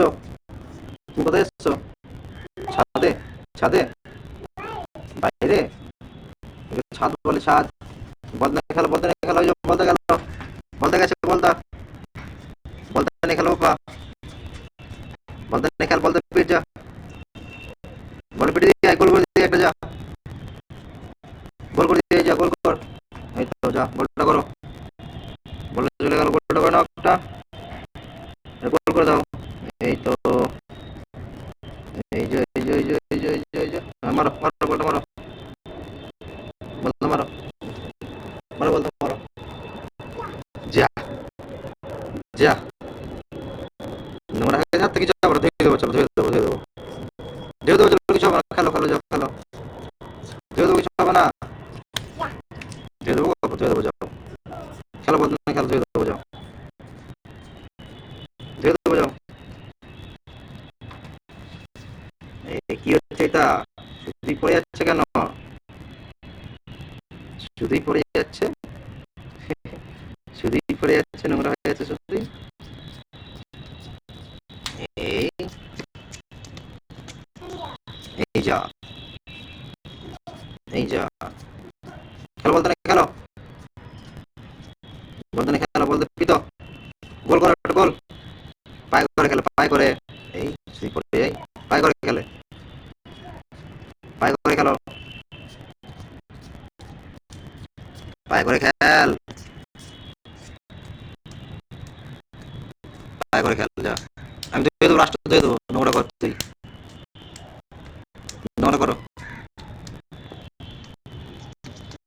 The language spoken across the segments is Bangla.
এসছো তুমি কোথায় এসছো? ছাদে ছাদে? বাইরে? ছাদ বলে ছাদ। বলতে খেলো নিয়ে খেলো যে বলতে গেল। বলতে গেছে বলতা বলতে নিয়ে খেলো, বাবা। বলতে নিয়ে খেল বলতে পিট যা। বলে পিটে দিয়ে গোল করে দিয়ে একটা যা। গোল করে দিয়ে যা, গোল কর। এই তো যা গোলটা করো বলে চলে গেল গোলটা করে নাও একটা এ গোল করে দাও এই তো এই যে এই যে এই যে এই যে এই যে এই যে। হ্যাঁ, মারো মারো গোলটা মারো। দেবো চলো খেলো বলতে না খেলো ধুয়ে দেবো যাও ধুয়ে দেবো যাও এই কি হচ্ছে এটা শুধুই পড়ে যাচ্ছে কেন শুধুই পড়ে যাচ্ছে। শুধুই পড়ে যাচ্ছে, নোংরা হয়ে যাচ্ছে শুধুই। এই। যা। এই যা। খেলো বলতে না, খেলো। বলতে না, খেলো বলতে পিতো গোল করে, গোল। পায়ে করে খেলে, পায়ে করে। এই শুধু পড়ে যাই। পায়ে করে খেলে পায়ে করে খেলো পায়ে করে খেল। পায়ে করে খেল যা। আমি তো দেবো, রাষ্ট্র দিয়ে দেবো। নোংরা কর তুই নোংরা করো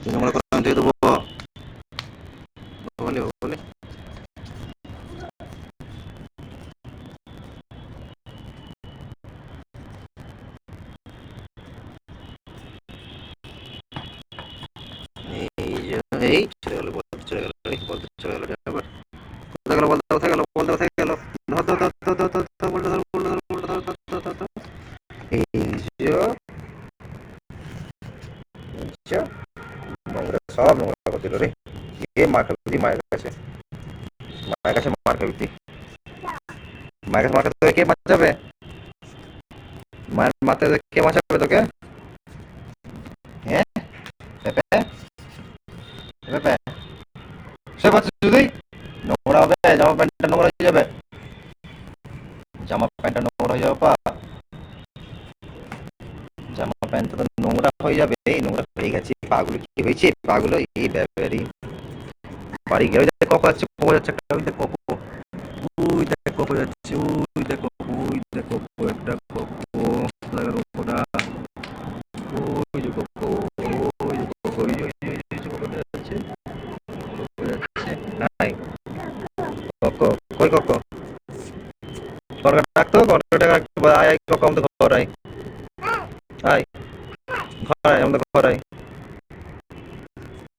তুই নোংরা করো আমি ধুয়ে দেবো বলে বলে এই যে এই চলে গেল বলতে চলে গেল এই বলতে চলে গেল আবার কোথায় গেল বলতে কোথায় গেল বলতে কোথায় গেল ধর ধর ধর ধর ধর ধর ধর বলতে ধর বলতে ধর বলতে ধর ধর ধর ধর ধর এই যে আচ্ছা নোংরা সব নোংরা করে দিল রে কে মার খাবি মায়ের কাছে। মায়ের কাছে মার খাবি তুই মায়ের কাছে মার খাতে কে বাঁচাবে? মায়ের মাথায় কে বাঁচাবে তোকে? হ্যাঁ? সে বাচ্চা শুধুই নোংরা হবে, জামা প্যান্টটা নোংরা হয়ে যাবে। জামা প্যান্টটা নোংরা হয়ে যাবে জামা প্যান্টটা তো নোংরা হয়ে যাবে এই নোংরা গেছে পাগুলো কি হয়েছে? পাগুলো, এই ব্যাপারে। বাড়ি ওই দেখ কপো যাচ্ছে কপো যাচ্ছে একটা, ওই দেখ কপো। ওই দেখ কপো যাচ্ছে, ওই দেখ কপো, ওই দেখ কপো, একটা কপো। লাগানো কপোটা। ওই যে কপো, ওই যে কপো, ওই যে ওই যে কপো যাচ্ছে। হাই ককো, কই ককো? ঘর ডাকতো ঘর ডাক, আয় আয়, ককো, আমাদের ঘর আয়। আয়। ঘর আয়, আমাদের ঘর আয়।